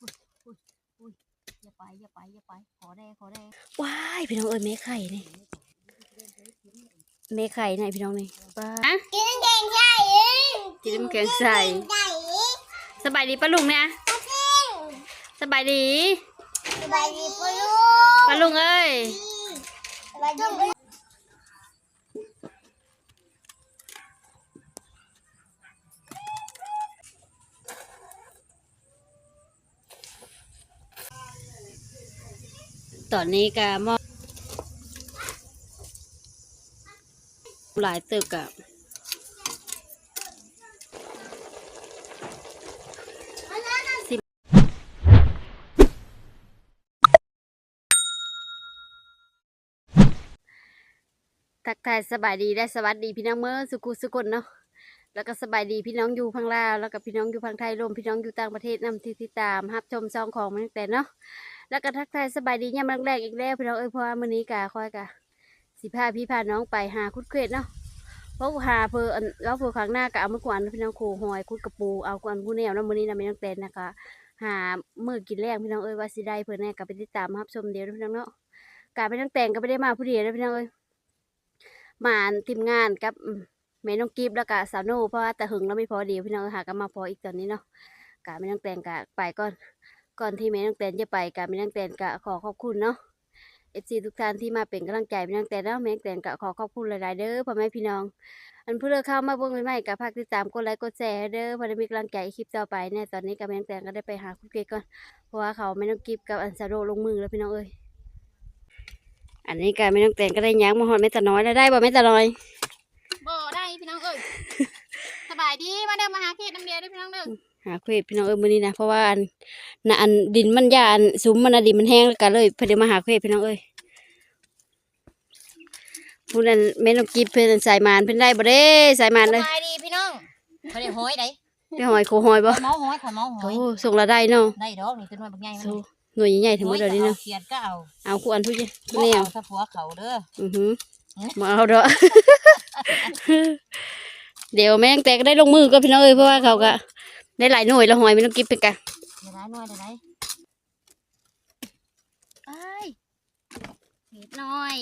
อุ้ยอุ้ยอย่าไปอย่าไปอย่าไปขอแดขอแดว้ายพี่น้องเอ้ยแม่ไข่นี่แม่ไข่ไหนพี่น้องนี่ป้ากินแกงใหญ่กินน้ำแข็งใส่ใหญ่สบายดีป้าลุงเนี่ยสบายดีสบายดีปะลูป้าลุงเอ้ยสบายดี อนนี้ก็มอหลายตึกอะสิทักทายสบายดีและสวัสดีพี่น้องเมื่อสุขุสุคนเนาะแล้วก็สบายดีพี่น้องอยู่พังลาวแล้วก็พี่น้องอยู่พังไทยรวมพี่น้องอยู่ต่างประเทศนำที่ติดตามรับชมซองของมันตั้งแต่เนาะ แล้วก็ทักทายสบายดียามแรกๆอีกแล้วพี่น้องเอ้ยเพราะว่ามื้อนี้กะคอยกะสิพาพี่พาน้องไปหาคุดเกรดเนาะเพราะหาเพออันแล้วเพอครั้งหน้ากะเอามือกวนพี่น้องโคหอยคุดกระปูเอากวนผู้แนวแล้วมื้อนี้นะไม่ต้องเต้นนะคะหามื้อกินแรกพี่น้องเอ้ยว่าสิได้เพิ่นแน่ก็ไปติดตามรับชมเดียวพี่น้องเนาะกะไปตั้งแต่งก็ไม่ได้มาผู้เดียวนะพี่น้องเอ้ยมาทีมงานกับแม่น้องกิฟแล้วก็สาวโนเพราะว่าแต่หึงแล้วไม่พอเดียวพี่น้องเอ้หากันมาพออีกตอนนี้เนาะกะไม่ต้องแต่งกะไปก่อน ก่อนที่แม่นางแตนจะไปกับแม่นางแตนกะขอขอบคุณเนาะเอฟซีทุกท่านที่มาเป็นกำลังใจแม่นางแตนเนาะแม่นางแตนกะขอขอบคุณหลายๆเด้อพ่อแม่พี่น้อง อันผู้เลือกเข้ามาเบิ่งใหม่ๆกับฝากติดตามกดไลค์กดแชร์เด้อเพื่อได้มีกำลังใจคลิปต่อไปเนี่ยตอนนี้กับแม่นางแตนก็ได้ไปหาคุณเกศก่อนเพราะว่าเขาไม่ต้องกิฟกับอันซาโดลงมือแล้วพี่น้องเอ้ยอันนี้การแม่นางแตนก็ได้ยั้งมาหอดแม่ตาน้อยแล้วได้บ่แม่ตาน้อยบ่ได้พี่น้องเอ้ยสบายดีมาเด้อมาหาเขตน้ำเดียวเด้อพี่น้องเด้อ หาเควดพี่น้องเอ้ยมื้อนี้นะเพราะว่าอันน่ะอันดินมันยาอันซุ้มมันน่ะดินมันแห้งแล้วกันเลยเพิ่นได้มาหาเควดพี่น้องเอ้ยผู้นั้นแม่น้องกิฟเพิ่นสายมานเพิ่นได้บ่เด้สายมานสเลยบายดีพี่น้องเขาได้ห้อยได้ได้หอยโคหอยบ่เมาห้อยขอเมาห้โอ้อยส่งละได้เนาะได้ดอกนี่เป็นหน่วยบักใหญ่มันโซ่หน่วยใหญ่ๆถึงหมดเดี๋ยวนี้เนาะเขียดก็เอาเอาคู่อันผู้จิผู้บ่แนวเอาถ้าผัวเขาเด้ออือหือเอ๊ะมาเอาเด้อเดี๋ยวแม่งแต่ก็ได้ลงมือก็พี่น้องเอ้ยเพราะว่าเขาก็ ได้หลายหน่วยละหอยไม่ต้องกิบไปกะเดี๋ยวได้หน่วยเดี๋ยวได้ไอ้เห็ดน้อย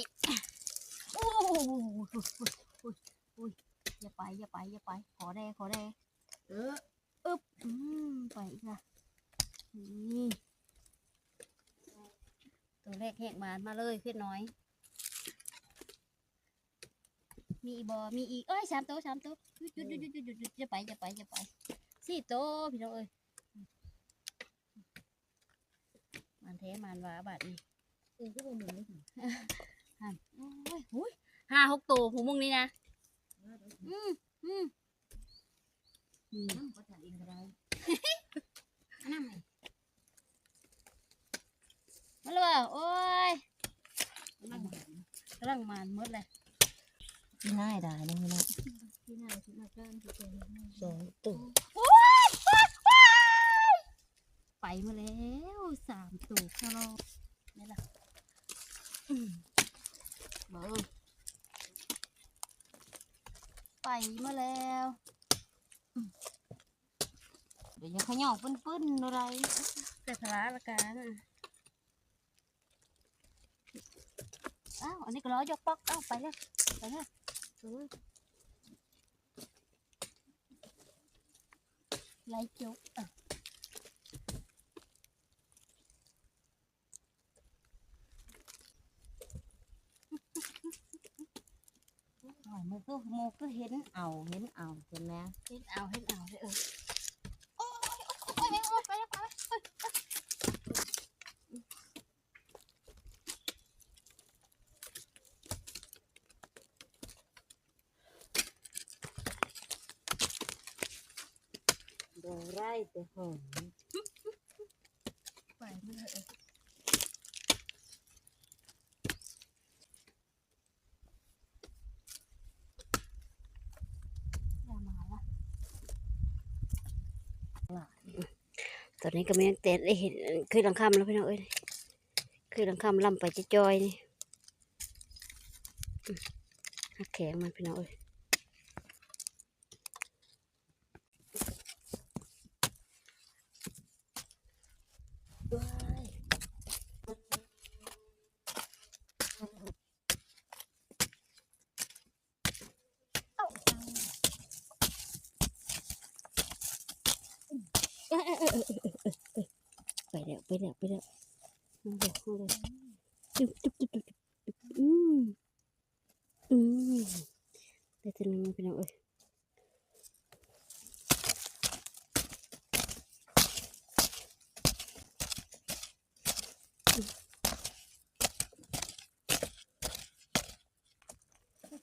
โอ้โหอุ้ยอุ้ยอย่าไปอย่าไปอย่าไปขอแดขอแดเอออึ๊บอืมไปอีกละนี่ตัวแรกแหกมามาเลยเพ็ดน้อย มีอีกบอมีอีกเอ้ยสามตัวสามตัวหยุดหยุดหยุดหยุดหยุดหยุดอย่าไปอย่าไปอย่าไป สี่ตัวพี่น้องเอ้ยมันแท้มันหวาบาดนี่เออก็บ่เหมือนเลยหันโอ้ยหุยห้าหกตัวหูมึงนี่นะอืมอืมอืมก็ถ่ายเองก็ได้อันนั่นไงมาเลยโอ้ยกำลังมันมดเลยที่น่าได้นี่พี่น้องที่หน้าที่มาก้านที่เป็นสองตัวไป มาแล้วสามตัวคารอนี่ล่ะอืมเบอร์ไปมาแล้วอืมเดี๋ยวยังขย่อปื้นๆอะไรแต่พละละกันอ้าวอันนี้ก็ล้อยกป๊อกอ้าวไปเลยไปเลยเออไล่จุกอะ หอย มือก็โมก็เห็นเอาเห็นเอาเห็นไหมเฮ็ดเอาเฮ็ดเอาเลยเออโอ้ยโอ้ยโอ้ยไปแล้วไปแล้วดอกไร่แต่หอม ไปมาเลยเอออย่ามาละ ตอนนี้ก็ไม่ต้องเต่ได้เห็นคือหลังคำแล้วพี่น้องเอ้ยคือหลังคำล่ำไปจะจอยนี่หักแข็งมันพี่น้องเอ้ย ว้ายเอ้าเอ้ยเอ้ยเอ้ยเอ้ยเอ้ยเอ้ยไปแล้วไปแล้วไปแล้วเอาเลยเอาเลยจุ๊บจุ๊บจุ๊บจุ๊บจุ๊บอืมอืมได้ตัวหนึงแล้วพี่น้องเอ้ย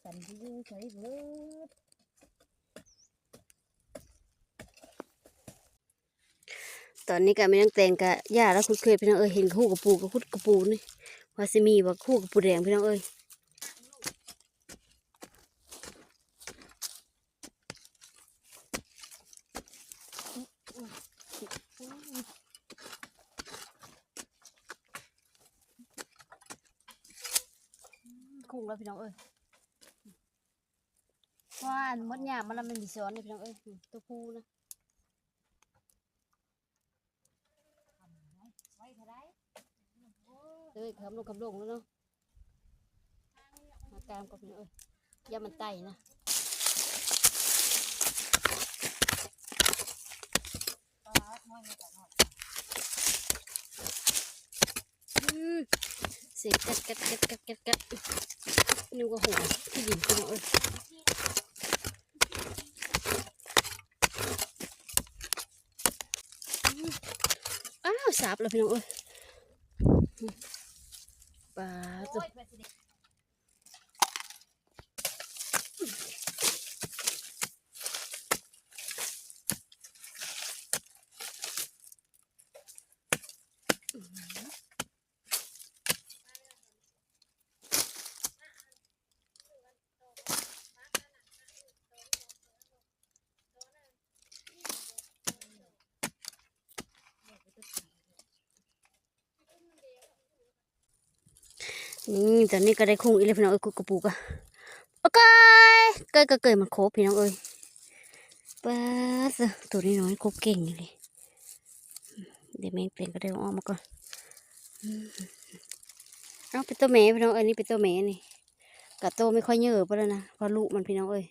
สันที่อยู่ใช้เบิด ตอนนี้ก็ไม่ต้องแต่งกะย่าแล้วคุณเคยพี่น้องเอ้ยเห็นคู่กับปูกับคุดกับปูนี่ว่าสิมีว่าคู่กับปูแดงพี่น้องเอ้ยคุ้งแล้วพี่น้องเอ้ยว่านมดหยามมันละมันมีซ้อนนี่พี่น้องเอ้ยตัวผู้นะ ไว้เท่าไร เอ้ยคำลงคำลงแล้วเนาะมากามกับพี่น้องเอ้ยอย่ามันไตนะปลาห้อยมาจากหอดอืมเสียกัดกัดกัดกัดกัดกัดนิ้วก็หัวที่ดินพี่น้องเอ้ยอ้าวสาบแล้วพี่น้องเอ้ย ปลาตั ตอนนี้ก็ได้คุงอีเลยพี่น้องเอ้ยกุกระปูกอะโอเคเกยก็เกยมันโคบพี่น้องเอ้ยปัสตัวนี้น้อยโคบเก่งเลยเดี๋ยวแมงเปลี่ยนก็ได้เอาออกมาก่อนเอาเป็นตัวแม่พี่น้องเอ้ยนี่เป็นตัวแม่นี่กะโตไม่ค่อยเยอะไปแล้วนะพอลูกมันพี่น้องเอ้ย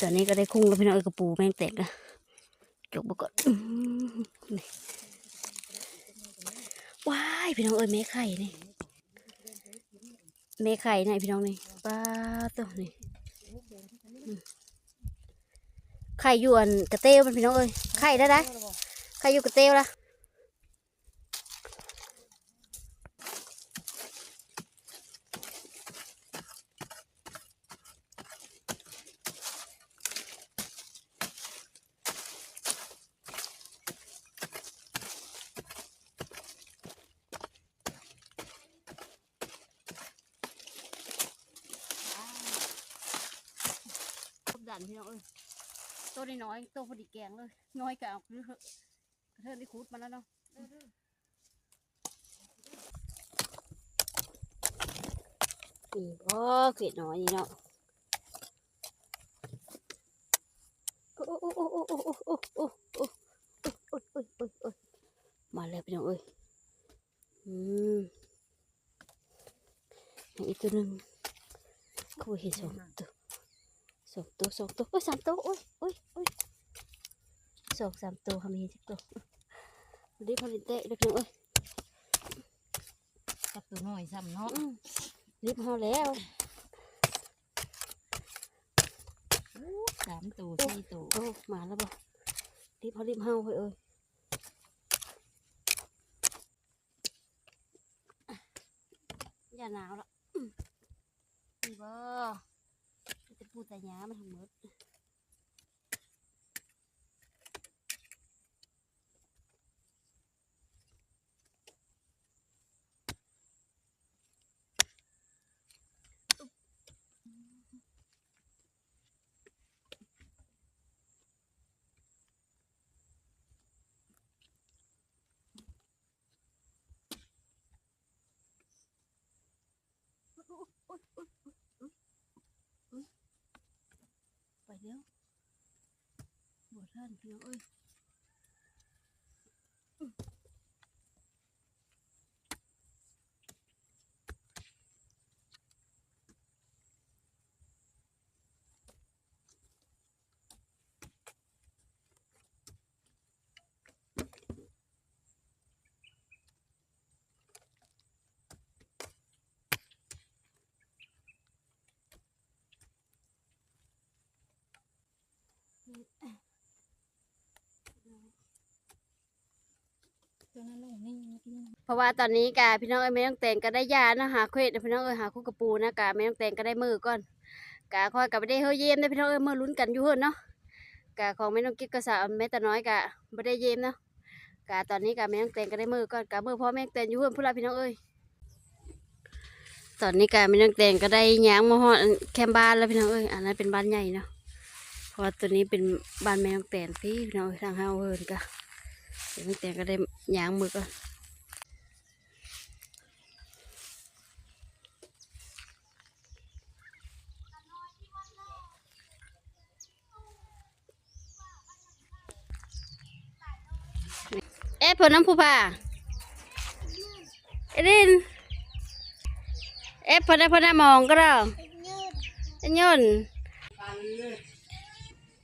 ตอนนี้ก็ได้คุ้งแล้วพี่น้องเอ้ยกระปูแมงแตกอะจกบก่อนอื้อนว้ายพี่น้องเอ้ยแม่ไข่นี่แม่ไข่นี่พี่น้องนี่ป้าตัวนี่ไข่อยู่อันกระเต้วมันพี่น้องเอ้ยไข่ได้ได้ไข่อยู่กระเต้วละานพี่น้องเอ้ตัวน้อยตัวพอดีแกงเลย น้อยกะเอาคือเอะเธอได้คูดมาแล้วเนาะนี่ก็เกล็ดน้อยนี่เนาะมาแล้วพี่น้องเอ้ยอืมอีกตัวหนึ่งเขาเห็นสองตัว สองตัวสองตัวโอ้ยสามตัวโอ้ยโอ้ยโอ้ยสองสามตัวทำยังไงสักตัวรีบพาลินเตะเล็กน้อยกับตัวหน่อยซ้ำเนาะรีบพอแล้วสามตัวสี่ตัวโอ้มาแล้วบ่รีบพอรีบเฮาเฮ้ยเอ้ยอย่าหนาวละดีบ่ มันจะพูดแต่หยามันทั้งหมดไปเร็วบ วท่านพี่น้อง เพราะว่าตอนนี้กาพี่น้องเอ้ยไม่ต้องแต่งก็ได้ยานะหาเควสพี่น้องเอ้ยหาคู่กระปูนะกาไม่ต้องแต่งก็ได้มือก่อนกาคอยกับไม่ได้เฮยเยี่ยมได้พี่น้องเอ้ยมือลุ้นกันอยู่เฮินเนาะกาของไม่ต้องกิ๊กกระสาแม่แต่น้อยกะไม่ได้เยี่ยมเนาะกาตอนนี้กาไม่ต้องแต่งก็ได้มือก่อนกามือพ่อแม่ต้องแต่งอยู่เฮิรนพูดละพี่น้องเอ้ยตอนนี้กาไม่ต้องแต่งก็ได้ยางมาฮอดแคมบ้านแล้วพี่น้องเอ้ยอันนั้นเป็นบ้านใหญ่เนาะ ราะว่าตัวนี้เป็นบ้านแม่ต้องแต่งพี่พี่น้องเอ้ยทางเฮาเฮิรนกะเดี๋ยวไม่แต่งก็ได้ยางมือก่อนเอ๊ะเพิ่นน้ำผู้ผ่าเอดิน เอ๊ะเพิ่นได้เพิ่นได้มองก็ได้ไอ้ยน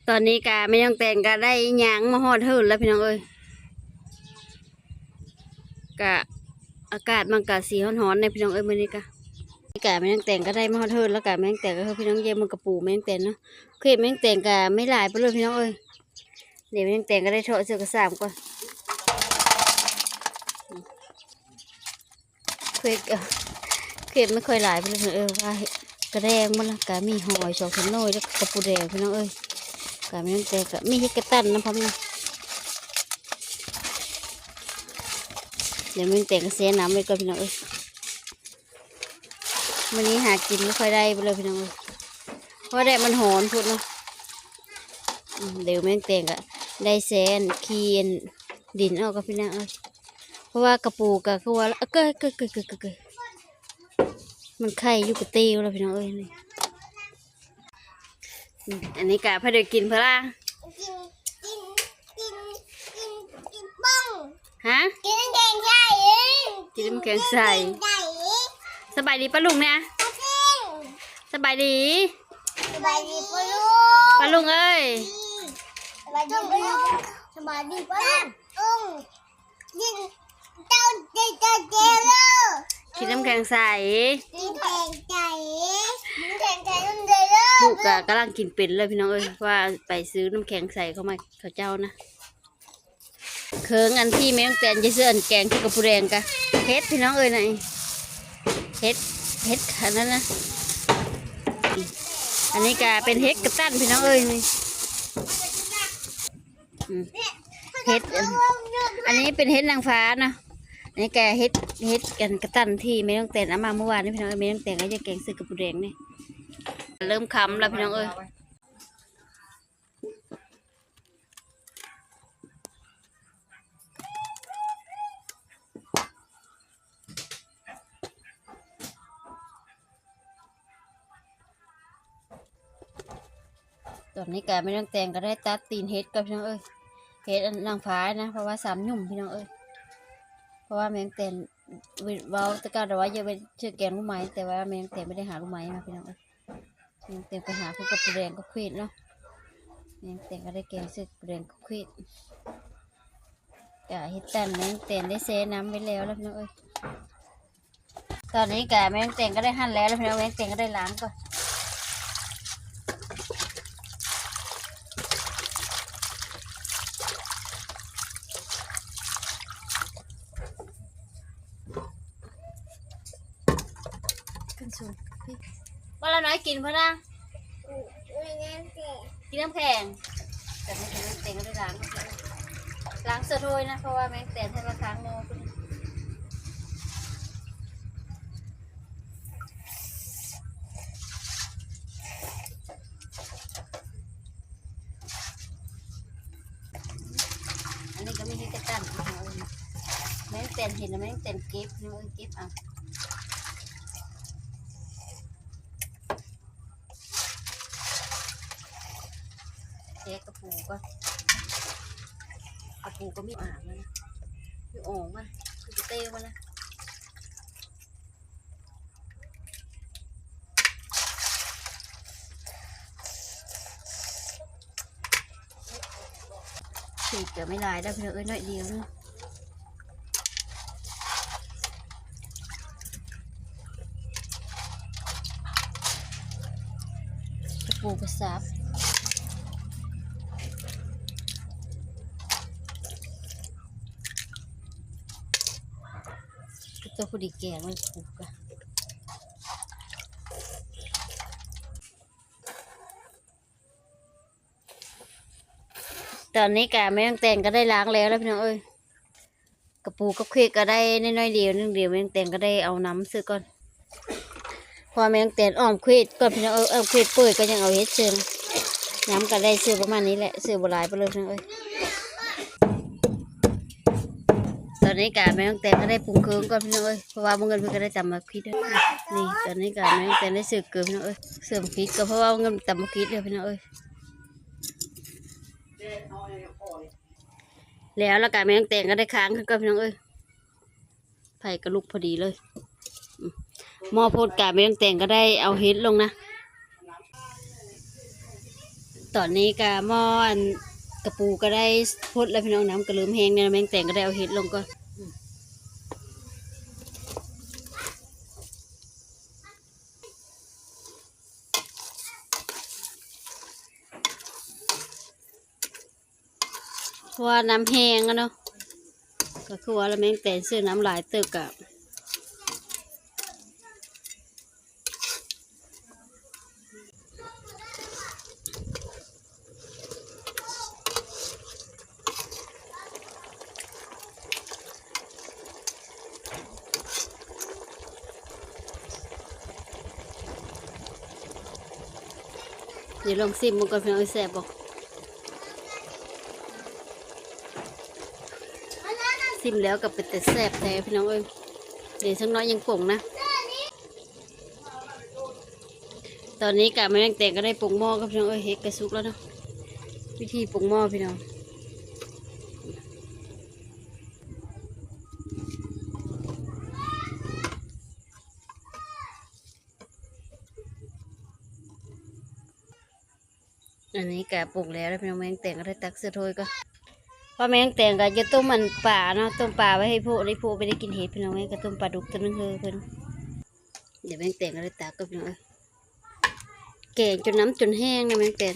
ตอนนี้กาไม่ต้องแต่งก็ได้หยางมาฮอดหื่นแล้วพี่น้องเอ้ยกะอากาศมันกะสีฮ้อนๆในพี่น้องเอ้ยมื้อนี้กะกะไม่ต้องแต่งก็ได้มาฮอดหื่นแล้วกะไม่ต้องแต่งก็คือพี่น้องเยี่ยมมันกระปูไม่ต้องแต่งเนาะคือไม่ต้องแต่งกะไม่หลายไปเลยพี่น้องเอ้ยเดี๋ยวไม่ต้องแต่งก็ได้เถอะเสือกระสามก่อนเคยเอ่อเคยไม่ค่อยหลายไปเลยเออว่า กระแดงมันละกะมีหอยสองสามน่อยแล้วกระปูแดงพี่น้องเอ้ย กะไม่งแต่กะมีเห็ดกระตันนะพ่อแม่เดี๋ยวไม่งแต่กระเสียน้ำเลยก่อนพี่น้องเอ้ยวันนี้หากินไม่ค่อยได้ไปเลยพี่น้องเอ้ยเพราะแดดมันหอนพูดเนาะเดี๋ยวไม่งแต่กะได้แซนเคียนดินออกกับพี่น้องเอ้ยเพราะว่ากระปูกะคือว่าเอ้ยเกยเกยเกยเกยเกยเกยมันไข่อยู่กับตีวแล้วพี่น้องเอ้ยนี่ อืมอันนี้กะพอเดี๋ยวกินเพนล่ะกินกินกินกินกินบ้องฮะกินแกงใหญ่กินน้ำแข็งใส่ใหญ่สบายดีป้าลุงเนี่ยจริงสบายดีสบายดีปะลูป้าลุงเอ้ยสบายดีปะลูสบายดีปะลุงยิงเจ้าเจ้าเจ้าเจ้าลูกกินน้ำแข็งใส กินแกงใจกินแกงใจนุ่นเลูกกะกำลังกินเป็ดเลยพี่น้องเอ้ยว่าไปซื้อน้ำแข็งใส่เข้ามาเขาเจ้านะเคืองอันที่แม่งแตนจะซื้ออันแกงที่กระปุแดงกะเฮ็ดพี่น้องเอ้ยน่ะเฮ็ดเฮ็ดขนาดนั้นนะอันนี้ก็เป็นเฮ็ดกระตั้นพี่น้องเอ้ยนี่เฮ็ดอันนี้เป็นเฮ็ดนางฟ้านะอันนี้แกเฮ็ดเฮ็ดกันกระตั้นที่ไม่ต้องแต่งเอามาเมื่อวานนี่พี่น้องเอ้ยไม่ต้องแต่งก็จะแกงซื้อกระปุแดงนี่ เริ่มคำแล้วพี่น้องเอ้ยตอนนี้แกไม่ต้องแต่งก็ได้ตัดตีนเฮ็ดกับพี่น้องเอ้ยเฮ็ดอันนางฟ้านะ เพราะว่าสามหยุ่มพี่น้องเอ้ยเพราะว่าแมงแต่นเว้าแตะการแต่ว่าอย่าไปเชื่อแกงลูกไม้แต่ว่าแมงแต่นไม่ได้หาลูกไม้มาพี่น้องเอ้ย แมงเต็งไปหาพวกกับแดงกับควีดเนาะแมงเต็งก็ได้แกงสร็จปูแดงกับควีดกะเฮ็ดตันแมงเต็งได้เซน้ำไว้แล้วแล้วพี่น้องเอ้ยตอนนี้กะแมงเต็งก็ได้หั่นแล้วแล้วพี่น้องแมงเต็งก็ได้ล้างก่อนขึ้นสูง ว่าละน้อยกินเพราะนะไม่แน่ใจกินน้ำแข็งแต่ไม่กินน้ำแข็งก็ได้ล้างล้างเสื้อถ้วยนะเพราะว่าแมงแต่ถ้าละครั้งโมคุณอันนี้ก็ไม่ให้กระตันเอาเองแมงแต่เห็นแล้วแมงแต่เก็บเนาะเก็บเอา เท กระปูก็กระปูก็มีอ่างแล้วนะมีโอ่งมันคือจะเต้มันนะสีเกิดไม่ลายได้เพื่อเอ้ยน้อยเดียวนึงกระปูกระซับ ตัวพอดีแกงมันผูกอะตอนนี้กะแม่งแตงก็ได้ล้างแล้วแล้วพี่น้องเอ้ยกระปูกับเควกก็ได้น้อยๆเดียวนึงเดียวแม่งแตงก็ได้เอาน้ำซื้อก่อนพอแม่งแตงอ้อมเควก่อนพี่น้องเอ้ยอ้อมเควเปื่อยก็ยังเอาเฮ็ดเชิงน้ำก็ได้ซื้อประมาณนี้แหละซื้อบัหลายไปเลยพี่น้องเอ้ย อนนี้กาแม่ต้องแต่งก็ได้ปรุงเครื่องก่อนพี่น้องเอ้ยเพราะว่าบางเงินเพิ่นก็ได้ตำมาคิดด้วยนี่ตอนนี้กาแม่ต้องแต่งได้เสืบเกลือพี่น้องเอ้ยเสริมคิดก็เพราะว่าบางเงินตำมาคิดเลยพี่น้องเอ้ยแล้วแล้วกาแม่ต้องแต่งก็ได้ค้างขึ้นก่อนพี่น้องเอ้ยไผ่กระลุกพอดีเลยหม้อโพดกาแม่ต้องแต่งก็ได้เอาเฮ็ดลงนะตอนนี้กาหม้ออันกระปูก็ได้พดแล้วพี่น้องน้ำกระลืมแห้งเนี่ยแมงแต่งก็ได้เอาเห็ดลงก็ ว่าน้ำแห้งอะเนาะก็คือว่าแล้วแม่งแต่งซื้อน้ำหลายเติบกับเดี๋ยวลองซิมมันก่อนพี่น้อแซ่บบอก ซิมแล้วกับเป็นแต่แซ่บแท้พี่น้องเอ้ยเดี๋ยวสักน้อยยังป่งนะ ตอนนี้กะแม่งแต่งก็ได้ปรุงหม้อกับพี่น้องเอ้ยเฮ็ดกระซุกแล้วเนาะวิธีปรุงหม้อพี่น้องอันนี้แกะปรุงแล้วแล้วพี่น้องแม่งแต่งก็ได้ตักเสื้อถ้วยก็ พอแม่งแต่งก็จะต้มมันป่าเนาะต้มป่าไว้ให้พวกได้พวกไปได้กินเห็ดพี่น้องแม่งก็ต้มปลาดุกตัวนึงเฮ้อเพิ่นเดี๋ยวแม่งแต่งก็ได้ตักก็พี่น้องเอ้ยแกงจนน้ำจนแห้งนะแม่งแต่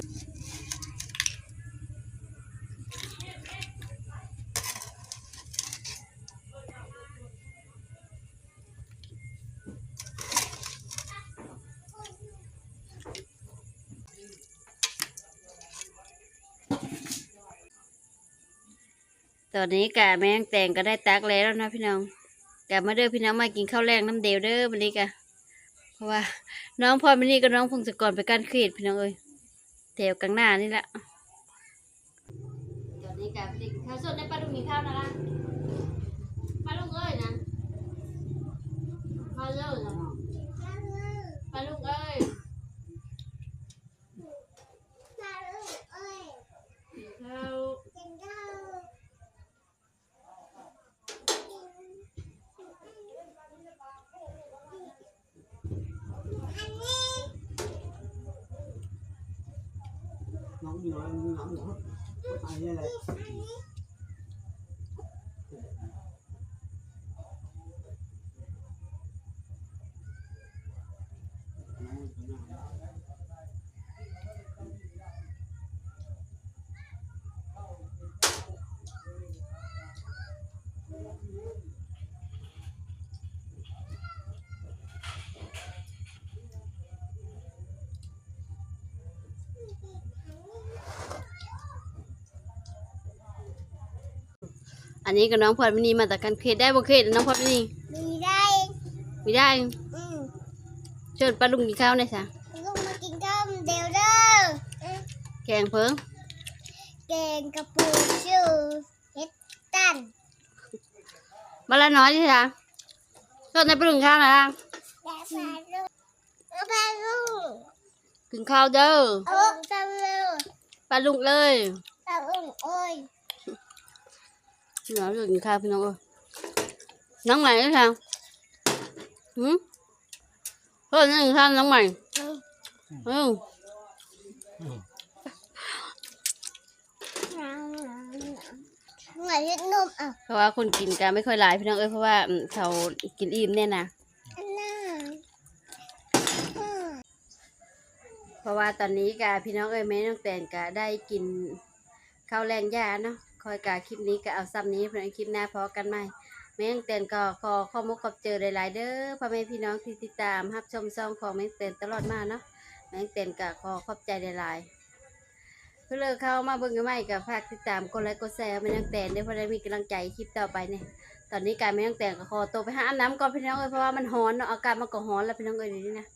ตอนนี้กะแม่งแต่งก็ได้ตักแล้วนะพี่น้องกะมาเด้อพี่น้องมากินข้าวแรงน้ำเดวเด้อวันนี้กะเพราะว่า น้องพรมินี่กับน้องพงศกรไปการเขตพี่น้องเอ้ยแถวกลางหน้านี่แหละตอนนี้กาพี่ข้าวสดในปลาดุกมีข้าวนะล่ะปลาลุงเอ้ยนะปลาเลิศนะปลาลุงเอ้ย Có nhiều anh 来 อันนี้กับน้องพรมินีมาจากกันเขตได้บ่เขตน้องพรมินีมีได้ไม่ได้ อืมเชิญป้าลุงกินข้าวหน่อยสะลูกมากินข้าวเดี๋ยวเด้ออืมแกงเพิ่งแกงกระปูชื่อเฮ็ดตันบาละน้อยที่สะเชิญในป้าลุงข้าวหน่อยละแล้วปลาลูกแล้วปลาลูกกินข้าวเด้อเอาปลาลูกป้าลุงเลย ปลาอุ้งโอ้ย พี่น้องกินข้าวพี่น้องเอ้ยน้องใหม่ด้วยค่ะหืมเฮ้ยนี่กินข้าวน้องใหม่อืมอืมเหมือนเฮ็ดนมอะเพราะว่าคนกินกันไม่ค่อยหลายพี่น้องเอ้ยเพราะว่าเขากินอิ่มเนี่ยนะอันน่าอืมเพราะว่าตอนนี้กาพี่น้องเอ้ยแม่น้องแตนกะได้กินข้าวแรงยาเนาะ อยกาคลิปนี้ก็เอาซ้ำนี้เพื่อนคลิปหน้าพอกันไหมแม่น้องแตนก็ขอข้อมุกขอบเจอหลายๆเด้อพ่อแม่พี่น้องที่ติดตามรับชมซองของแม่น้องแตนตลอดมาเนาะแม่น้องแตนก็ขอขอบใจหลายๆเพื่อเลิกเข้ามาเบิ่งกันใหม่กับฝากติดตามกดไลค์กดแชร์แม่น้องแตนได้เพื่อได้มีกำลังใจคลิปต่อไปเนี่ยตอนนี้การแม่น้องแตนก็ขอตัวไปหาอาบน้ำก่อนพี่น้องเอ้ยเพราะว่ามันร้อนเนาะอากาศมันก็ร้อนแล้วพี่น้องเอ้ยนี้นะ